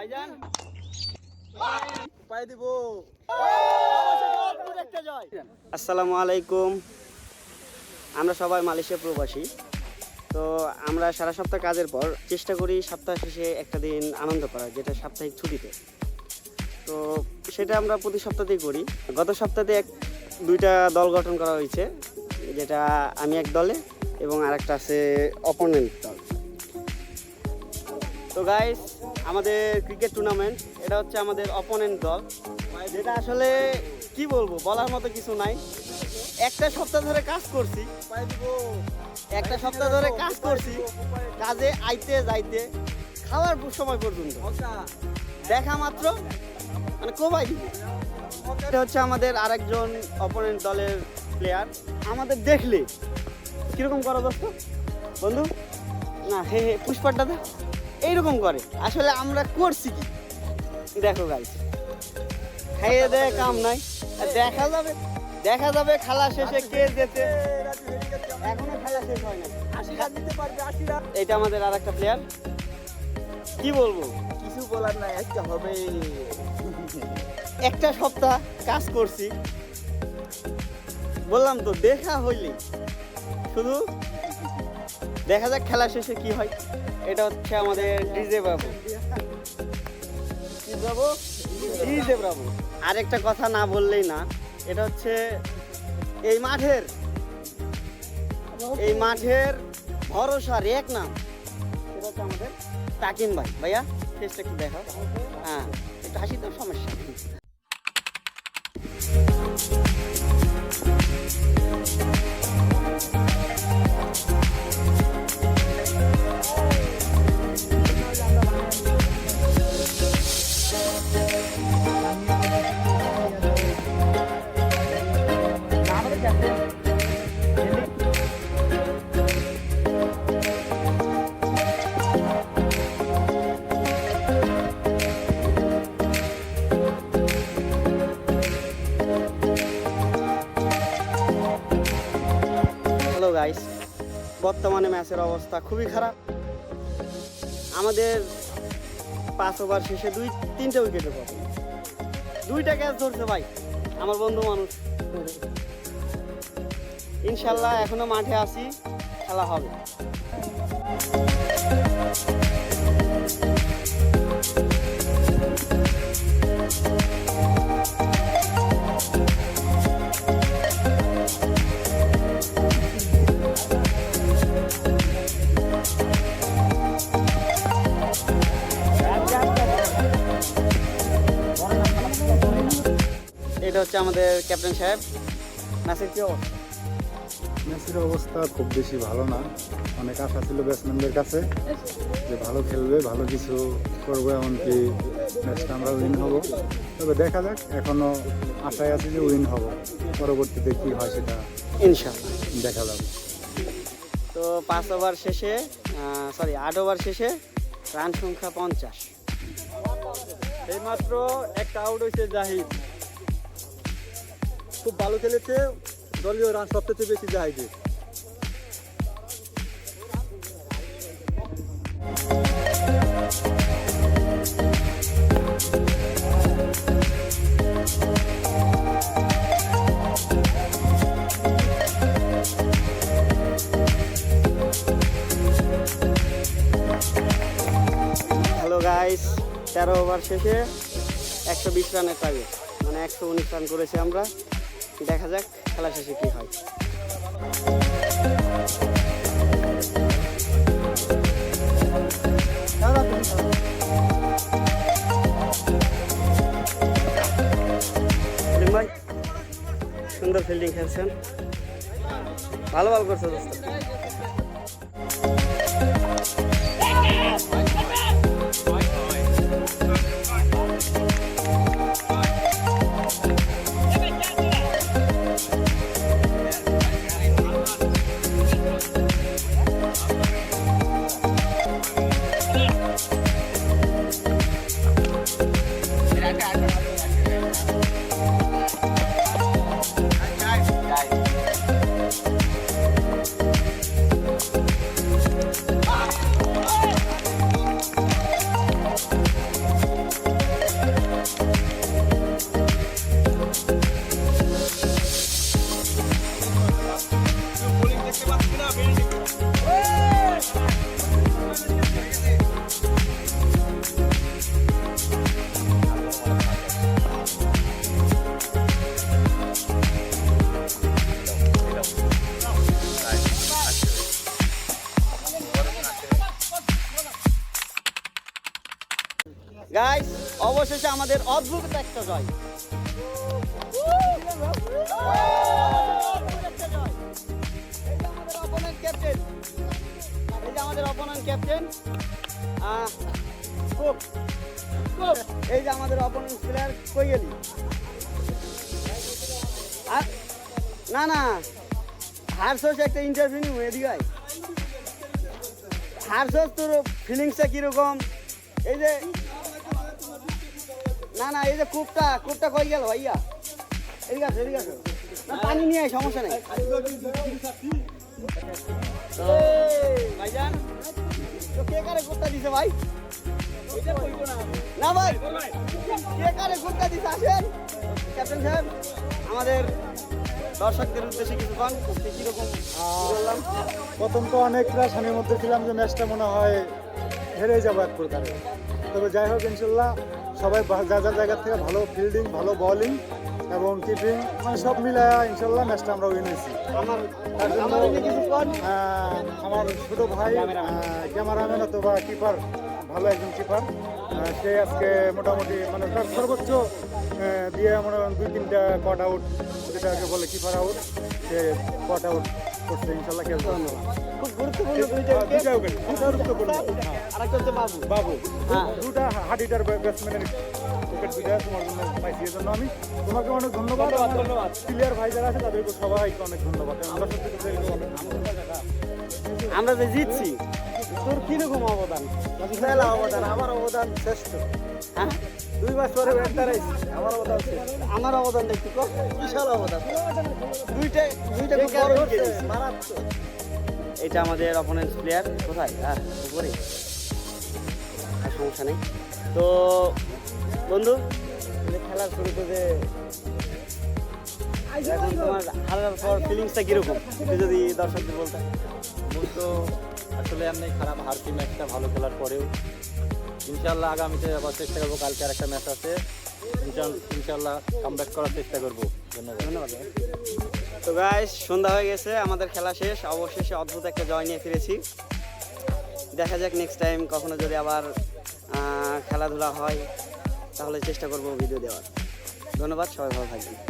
ভাইজান। পাই দিব। আসসালামু আলাইকুম। আমরা সবাই মালয়েশিয়া প্রবাসী। তো আমরা সারা সপ্তাহ কাজের পর চেষ্টা করি সপ্তাহ শেষে একটা দিন আনন্দ করার যেটা সাপ্তাহিক ছুটিতে। তো সেটা আমরা প্রতি সপ্তাহতেই করি। গত সপ্তাহে এক দুইটা দল গঠন করা হয়েছে যেটা আমি এক দলে এবং আরেকটা আছে অপোনেন্ট দল। তো গাইস আমাদের ক্রিকেট টুর্নামেন্ট এটা হচ্ছে আমাদের অপোনেন্ট দল। যেটা আসলে কি বলব, বলার মতো কিছু নাই। একটা সপ্তাহ ধরে কাজ করছি। একটা সপ্তাহ ধরে কাজ করছি। কাজে আইতে যাইতে খাওয়ার সময় পর্যন্ত। দেখা মাত্র মানে কোবাই। এটা হচ্ছে আমাদের আরেকজন অপোনেন্ট দলের প্লেয়ার আমাদের দেখলে, কীরকম করো দোস্ত? বন্ধু? না, হে হে পুষ্পাটা দে এইরকম করে। আসলে আমরা করছি কি? দেখো গাইস খাইয়ে দেয় কাম নাই। আর দেখা যাবে দেখা যাবে খেলা শেষে কে যেতে। এখনও খেলা শেষ হয় না দিতে পারবে এটা আমাদের আর একটা প্লেয়ার কি বলব? কিছু বলার নাই আজকে হবে। একটা সপ্তাহ কাজ করছি। বললাম তো দেখা হইলে। শুধু দেখা যাক খেলা শেষে কি হয়। এটা হচ্ছে আমাদের ডিজে বাবু। ডিজে বাবু? ডিজে বাবু। আরেকটা কথা না বললেই না এটা হচ্ছে এই মাঠের এই মাঠের ভরসার এক নাম। এটা হচ্ছে আমাদের তাকিম ভাই। ভাইয়া ফেসটা একটু দেখাও। হ্যাঁ একটু হাসি তো। বর্তমানে ম্যাচের অবস্থা খুবই খারাপ। আমাদের পাঁচ ওভার শেষে দুই, তিনটে উইকেটের পর দুইটা ক্যাচ ধরছে ভাই, আমার বন্ধু মানুষ। ইনশাল্লাহ এখনও মাঠে আসি খেলা হবে। এটা হচ্ছে আমাদের ক্যাপ্টেন সাহেব। ম্যাচের কি অবস্থা? মেসির অবস্থা খুব বেশি ভালো না। অনেক আশা ছিল ব্যাটসম্যানদের কাছে যে ভালো খেলবে ভালো কিছু করবে এমনকি ম্যাচটা আমরা উইন হব। তবে দেখা যাক এখনও আশায় আছে যে উইন হব। পরবর্তীতে কী হয় সেটা ইনশাল্লাহ দেখা যাবে। তো পাঁচ ওভার শেষে সরি আট ওভার শেষে রান সংখ্যা পঞ্চাশ। এইমাত্র একটা আউট হয়েছে জাহিদ। খুব ভালো খেলেছে। দলীয় রান সবচেয়ে বেশি জাহিদের হ্যালো গাইস তেরো ওভার শেষে একশো বিশ রানের টার্গেট মানে একশো উনিশ রান করেছি আমরা। দেখা যাক খেলা শেষে কি হয়। সুন্দর ফিল্ডিং খেলছেন। ভালো ভালো করছে দোস্ত। অবশেষে আমাদের অদ্ভুত একটা জয়। এই যে আমাদের অপোনেন্ট ক্যাপ্টেন। এই যে আমাদের প্লেয়ার কই গেলি আর না না হারসোস একটা ইন্টারভিউ নিব এদিকে। হারসোস তোর ফিলিংসটা কীরকম? এই যে না না এই যে কূপটা কূপটা কই গেল ভাইয়া? এদিকে আসো এদিকে আসো। না, পানি নিয়ে আয় সমস্যা নেই। ভাইজান তো কে কারে কূপটা দিছে ভাই? না ভাই কে কারে কূপটা দিছে আসেন। ক্যাপ্টেন সাহেব আমাদের দর্শকদের বললাম প্রথম তো অনেক রাসায়নির মধ্যে ছিলাম যে ম্যাচটা মনে হয় হেরে যাব এক প্রকারে। তবে যাই হোক ইনশাল্লাহ সবাই যা যা জায়গা থেকে ভালো ফিল্ডিং ভালো বোলিং এবং কিপিং মানে সব মিলে ইনশাল্লাহ ম্যাচটা আমরা উইন হয়েছি। আমার ছোট ভাই ক্যামেরাম্যান অথবা কিপার ভালো একজন কিপার সে আজকে মোটামুটি মানে তার সর্বোচ্চ দিয়ে মনে দুই তিনটা কট আউট যেটাকে বলে কিপার আউট সে কট আউট করছে ইনশাল্লাহ খেলতে খুব গুরুত্বপূর্ণ দুইটা হ্যাঁ, গুরুত্বপূর্ণ। আরেকটা হচ্ছে বাবু। বাবু। হ্যাঁ। দুটা হাডিটার ব্যাটসম্যানের উইকেট দুইটা তোমার জন্য পাইছি জন্য আমি তোমাকে অনেক ধন্যবাদ। ধন্যবাদ প্লেয়ার ভাই যারা আছে তাদেরকে সবাইকে অনেক ধন্যবাদ। আমরা সত্যি আমরা যে জিতছি তোর কীরকম অবদান? অবদান আমার অবদান শ্রেষ্ঠ। হ্যাঁ? দুই মাস পরে ব্যাট দাঁড়াইছি আমার অবদান। আমার অবদান দেখছি বিশাল অবদান। দুইটা দুইটা বড় করছে, wicket দিছি। মারাত্মক। এটা আমাদের অপোনেন্ট প্লেয়ার কোথায়? হ্যাঁ উপরে। আর সমস্যা নেই। তো বন্ধু খেলার শুরুতে যে এখন তোমার হারার পর ফিলিংসটা কীরকম? তুই যদি দর্শকদের বলতে। মূল তো আসলে আমি খারাপ হারছি ম্যাচটা ভালো খেলার পরেও ইনশাল্লাহ আগামীতে আবার চেষ্টা করব, কালকে আর একটা ম্যাচ আছে। ইনশাল- ইনশাল্লাহ কাম ব্যাক করার চেষ্টা করব। ধন্যবাদ। ধন্যবাদ তো গাইস সন্ধ্যা হয়ে গেছে, আমাদের খেলা শেষ। অবশেষে অদ্ভুত একটা জয় নিয়ে ফিরেছি। দেখা যাক নেক্সট টাইম কখনো যদি আবার খেলাধুলা হয়, তাহলে চেষ্টা করব ভিডিও দেওয়ার। ধন্যবাদ, সবাই ভালো থাকবেন।